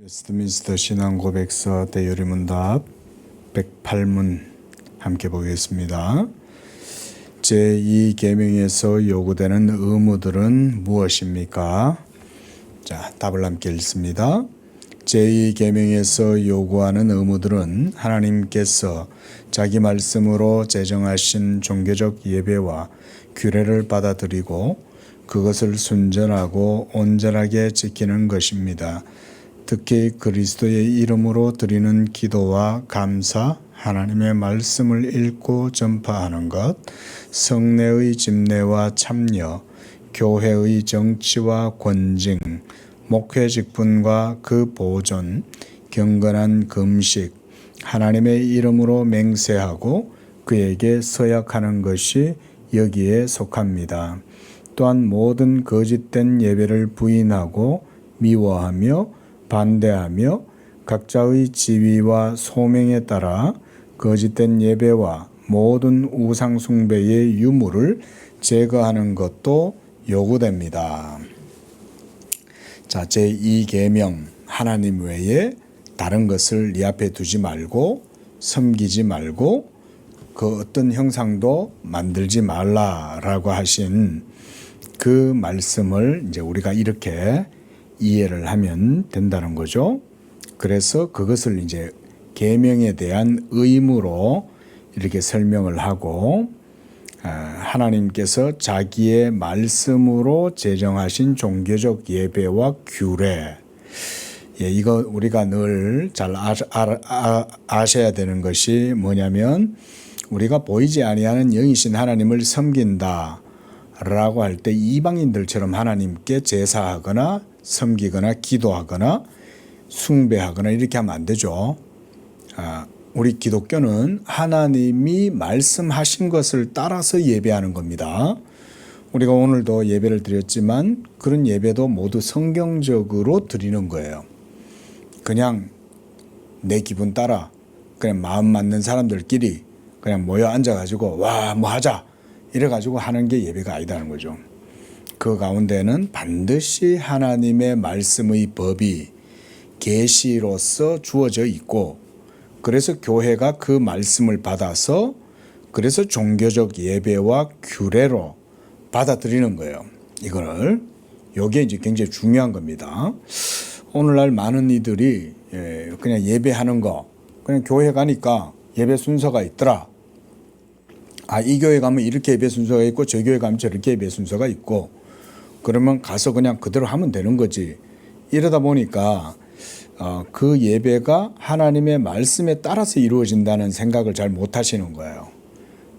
웨스트민스터 신앙 고백서 대요리문답 108문 함께 보겠습니다. 제2계명에서 요구되는 의무들은 무엇입니까? 자, 답을 함께 읽습니다. 제2계명에서 요구하는 의무들은 하나님께서 자기 말씀으로 제정하신 종교적 예배와 규례를 받아들이고 그것을 순전하고 온전하게 지키는 것입니다. 특히 그리스도의 이름으로 드리는 기도와 감사, 하나님의 말씀을 읽고 전파하는 것, 성례의 집례와 참여, 교회의 정치와 권징, 목회 직분과 그 보존, 경건한 금식, 하나님의 이름으로 맹세하고 그에게 서약하는 것이 여기에 속합니다. 또한 모든 거짓된 예배를 부인하고 미워하며 반대하며 각자의 지위와 소명에 따라 거짓된 예배와 모든 우상숭배의 유무를 제거하는 것도 요구됩니다. 자, 제2계명 하나님 외에 다른 것을 네 앞에 두지 말고 섬기지 말고 그 어떤 형상도 만들지 말라라고 하신 그 말씀을 이제 우리가 이렇게 이해를 하면 된다는 거죠. 그래서 그것을 이제 계명에 대한 의무로 이렇게 설명을 하고 아, 하나님께서 자기의 말씀으로 제정하신 종교적 예배와 규례 예, 이거 우리가 늘 잘 아, 아, 아 셔야 되는 것이 뭐냐면 우리가 보이지 아니하는 영이신 하나님을 섬긴다. 라고 할 때 이방인들처럼 하나님께 제사하거나 섬기거나 기도하거나 숭배하거나 이렇게 하면 안 되죠. 아, 우리 기독교는 하나님이 말씀하신 것을 따라서 예배하는 겁니다. 우리가 오늘도 예배를 드렸지만 그런 예배도 모두 성경적으로 드리는 거예요. 그냥 내 기분 따라 그냥 마음 맞는 사람들끼리 그냥 모여 앉아가지고 와 뭐 하자 이래가지고 하는 게 예배가 아니다는 거죠. 그 가운데는 반드시 하나님의 말씀의 법이 계시로서 주어져 있고 그래서 교회가 그 말씀을 받아서 그래서 종교적 예배와 규례로 받아들이는 거예요. 이거를 요게 이제 굉장히 중요한 겁니다. 오늘날 많은 이들이 예, 그냥 예배하는 거 그냥 교회 가니까 예배 순서가 있더라. 아, 이 교회 가면 이렇게 예배 순서가 있고 저 교회 가면 저렇게 예배 순서가 있고 그러면 가서 그냥 그대로 하면 되는 거지. 이러다 보니까 어, 그 예배가 하나님의 말씀에 따라서 이루어진다는 생각을 잘 못 하시는 거예요.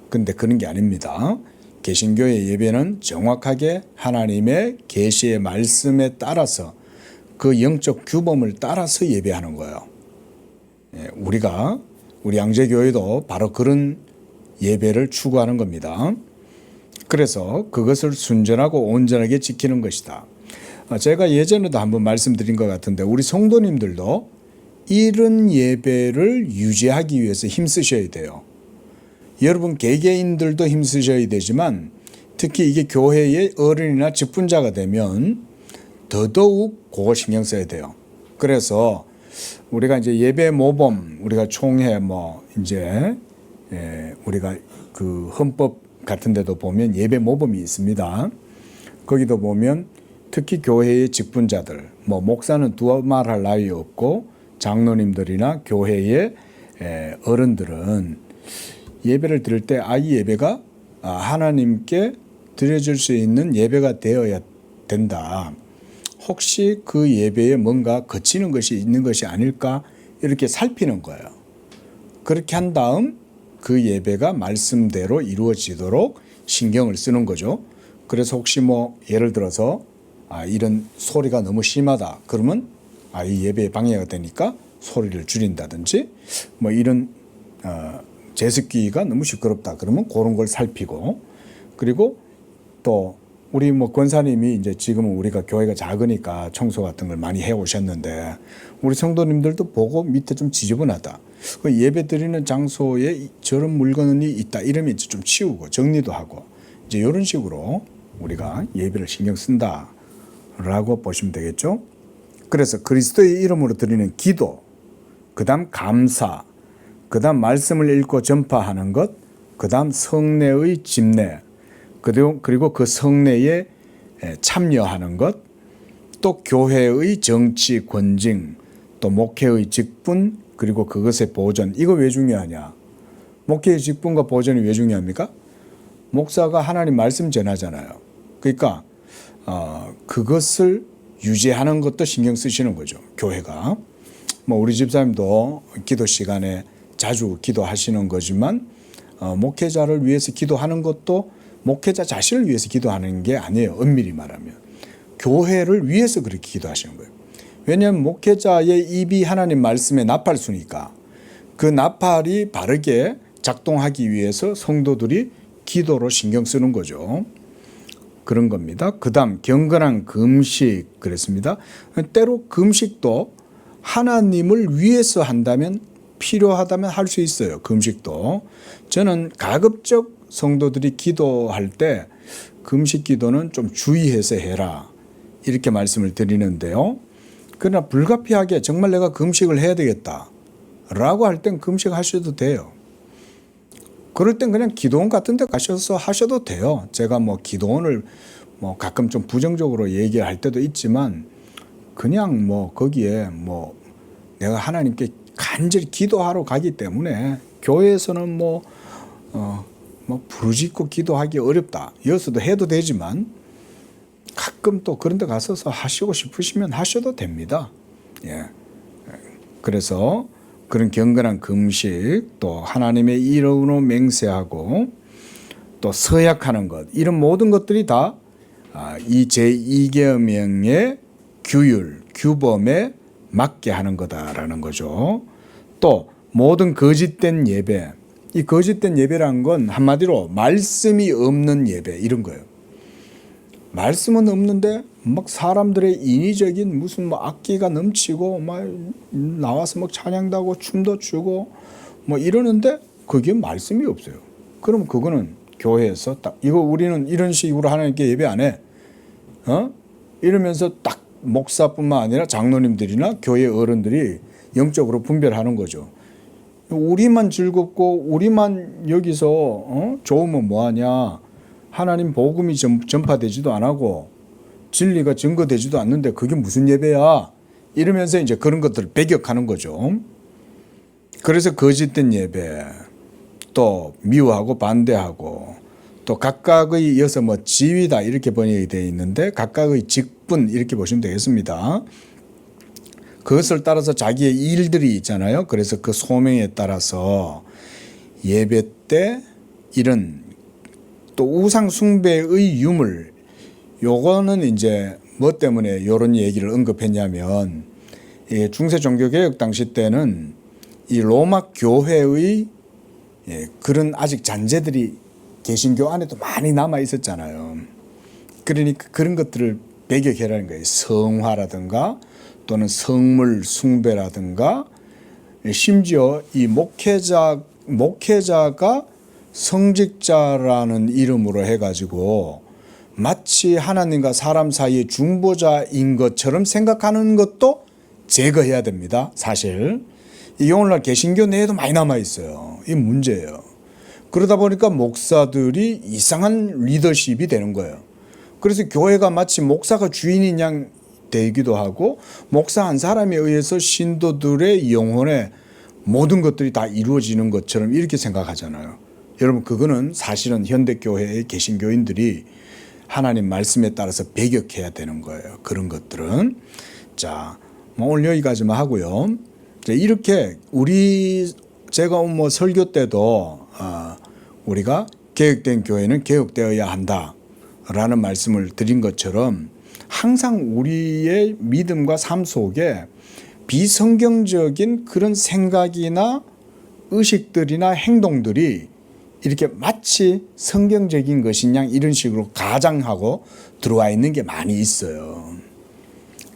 근데 그런 게 아닙니다. 개신교의 예배는 정확하게 하나님의 계시의 말씀에 따라서 그 영적 규범을 따라서 예배하는 거예요. 예, 우리가 우리 양재교회도 바로 그런 예배를 추구하는 겁니다. 그래서 그것을 순전하고 온전하게 지키는 것이다. 어, 제가 예전에도 한번 말씀드린 것 같은데 우리 성도님들도 이런 예배를 유지하기 위해서 힘쓰셔야 돼요. 여러분 개개인들도 힘쓰셔야 되지만 특히 이게 교회의 어른이나 직분자가 되면 더더욱 그거 신경 써야 돼요. 그래서 우리가 이제 예배 모범, 우리가 총회 뭐 이제 예, 우리가 그 헌법 같은 데도 보면 예배 모범이 있습니다. 거기도 보면 특히 교회의 직분자들, 뭐 목사는 두말할 나위 없고 장로님들이나 교회의 어른들은 예배를 드릴 때 아이 예배가 아, 하나님께 드려줄 수 있는 예배가 되어야 된다. 혹시 그 예배에 뭔가 거치는 것이 있는 것이 아닐까 이렇게 살피는 거예요. 그렇게 한 다음 그 예배가 말씀대로 이루어지도록 신경을 쓰는 거죠. 그래서 혹시 뭐 예를 들어서 아, 이런 소리가 너무 심하다. 그러면 아, 이 예배에 방해가 되니까 소리를 줄인다든지 뭐 이런 어, 제습기가 너무 시끄럽다. 그러면 그런 걸 살피고 그리고 또 우리 뭐 권사님이 이제 지금은 우리가 교회가 작으니까 청소 같은 걸 많이 해 오셨는데 우리 성도님들도 보고 밑에 좀 지저분하다. 그 예배 드리는 장소에 저런 물건이 있다. 이러면 이제 좀 치우고 정리도 하고 이제 이런 식으로 우리가 예배를 신경 쓴다라고 보시면 되겠죠. 그래서 그리스도의 이름으로 드리는 기도, 그다음 감사, 그다음 말씀을 읽고 전파하는 것, 그다음 성례의 집례, 그리고 그 성례에 참여하는 것, 또 교회의 정치 권징, 또 목회의 직분, 그리고 그것의 보존. 이거 왜 중요하냐? 목회의 직분과 보존이 왜 중요합니까? 목사가 하나님 말씀 전하잖아요. 그러니까 어, 그것을 유지하는 것도 신경 쓰시는 거죠. 교회가. 뭐 우리 집사님도 기도 시간에 자주 기도하시는 거지만 어, 목회자를 위해서 기도하는 것도 목회자 자신을 위해서 기도하는 게 아니에요. 엄밀히 말하면 교회를 위해서 그렇게 기도하시는 거예요. 왜냐하면 목회자의 입이 하나님 말씀의 나팔수니까 그 나팔이 바르게 작동하기 위해서 성도들이 기도로 신경 쓰는 거죠. 그런 겁니다. 그 다음 경건한 금식 그랬습니다. 때로 금식도 하나님을 위해서 한다면 필요하다면 할 수 있어요. 금식도. 저는 가급적 성도들이 기도할 때 금식 기도는 좀 주의해서 해라. 이렇게 말씀을 드리는데요. 그러나 불가피하게 정말 내가 금식을 해야 되겠다. 라고 할 땐 금식하셔도 돼요. 그럴 땐 그냥 기도원 같은 데 가셔서 하셔도 돼요. 제가 뭐 기도원을 뭐 가끔 좀 부정적으로 얘기할 때도 있지만 그냥 뭐 거기에 뭐 내가 하나님께 간절히 기도하러 가기 때문에 교회에서는 뭐, 어, 뭐 부르짖고 기도하기 어렵다. 여기서도 해도 되지만 가끔 또 그런 데 가서서 하시고 싶으시면 하셔도 됩니다. 예. 그래서 그런 경건한 금식 또 하나님의 이름으로 맹세하고 또 서약하는 것 이런 모든 것들이 다 이 제2계명의 규율, 규범에 맞게 하는 거다라는 거죠. 또 모든 거짓된 예배, 이 거짓된 예배란 건 한마디로 말씀이 없는 예배 이런 거예요. 말씀은 없는데 막 사람들의 인위적인 무슨 뭐 악기가 넘치고 막 나와서 막 찬양도 하고 춤도 추고 뭐 이러는데 그게 말씀이 없어요. 그럼 그거는 교회에서 딱 이거 우리는 이런 식으로 하나님께 예배 안 해. 어? 이러면서 딱 목사뿐만 아니라 장로님들이나 교회 어른들이 영적으로 분별하는 거죠. 우리만 즐겁고 우리만 여기서 어? 좋으면 뭐 하냐? 하나님 복음이 전파되지도 안 하고 진리가 증거되지도 않는데 그게 무슨 예배야? 이러면서 이제 그런 것들을 배격하는 거죠. 그래서 거짓된 예배, 또 미워하고 반대하고, 또 각각의 여서 뭐 지위다 이렇게 번역이 되어 있는데 각각의 직분 이렇게 보시면 되겠습니다. 그것을 따라서 자기의 일들이 있잖아요. 그래서 그 소명에 따라서 예배 때 이런 또 우상 숭배의 유물 요거는 이제 뭐 때문에 이런 얘기를 언급했냐면 예, 중세 종교 개혁 당시 때는 이 로마 교회의 예, 그런 아직 잔재들이 개신교 안에도 많이 남아 있었잖아요. 그러니까 그런 것들을 배격해라는 거예요. 성화라든가 또는 성물 숭배라든가 심지어 이 목회자 목회자가 성직자라는 이름으로 해가지고 마치 하나님과 사람 사이의 중보자인 것처럼 생각하는 것도 제거해야 됩니다. 사실 이게 오늘날 개신교 내에도 많이 남아 있어요. 이 문제예요. 그러다 보니까 목사들이 이상한 리더십이 되는 거예요. 그래서 교회가 마치 목사가 주인인 양 되기도 하고 목사 한 사람에 의해서 신도들의 영혼의 모든 것들이 다 이루어지는 것처럼 이렇게 생각하잖아요. 여러분 그거는 사실은 현대 교회의 개신교인들이 하나님 말씀에 따라서 배격해야 되는 거예요. 그런 것들은 자, 뭐 오늘 여기까지만 하고요. 이렇게 우리 제가 뭐 설교 때도 어, 우리가 개혁된 교회는 개혁되어야 한다라는 말씀을 드린 것처럼 항상 우리의 믿음과 삶 속에 비성경적인 그런 생각이나 의식들이나 행동들이 이렇게 마치 성경적인 것인 양 이런 식으로 가장하고 들어와 있는 게 많이 있어요.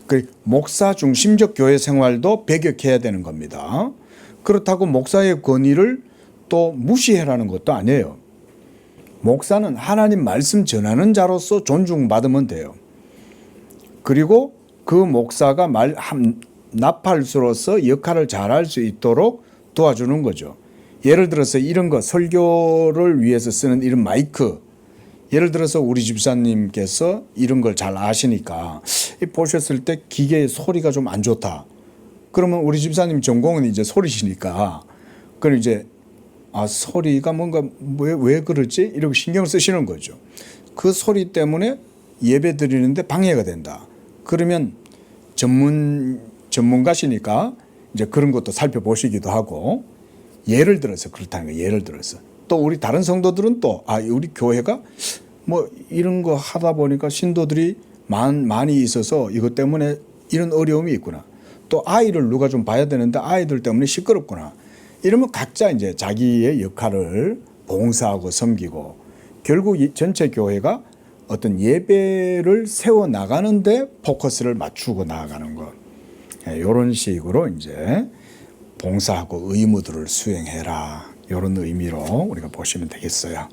그 목사 중심적 교회 생활도 배격해야 되는 겁니다. 그렇다고 목사의 권위를 또 무시해라는 것도 아니에요. 목사는 하나님 말씀 전하는 자로서 존중받으면 돼요. 그리고 그 목사가 말 한, 나팔수로서 역할을 잘할 수 있도록 도와주는 거죠. 예를 들어서 이런 거 설교를 위해서 쓰는 이런 마이크 예를 들어서 우리 집사님께서 이런 걸 잘 아시니까 이 보셨을 때 기계의 소리가 좀 안 좋다. 그러면 우리 집사님 전공은 이제 소리시니까 그럼 이제 아 소리가 뭔가 왜, 왜 그러지? 이렇게 신경 쓰시는 거죠. 그 소리 때문에 예배 드리는데 방해가 된다. 그러면 전문 전문가시니까 이제 그런 것도 살펴보시기도 하고 예를 들어서 그렇다는 거예요. 예를 들어서 또 우리 다른 성도들은 또 아 우리 교회가 뭐 이런 거 하다 보니까 신도들이 많, 많이 있어서 이것 때문에 이런 어려움이 있구나. 또 아이를 누가 좀 봐야 되는데 아이들 때문에 시끄럽구나. 이러면 각자 이제 자기의 역할을 봉사하고 섬기고 결국 이 전체 교회가 어떤 예배를 세워 나가는데 포커스를 맞추고 나아가는 것. 이런 식으로 이제 봉사하고 의무들을 수행해라. 이런 의미로 우리가 보시면 되겠어요.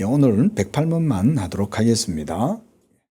예, 오늘은 108문만 하도록 하겠습니다.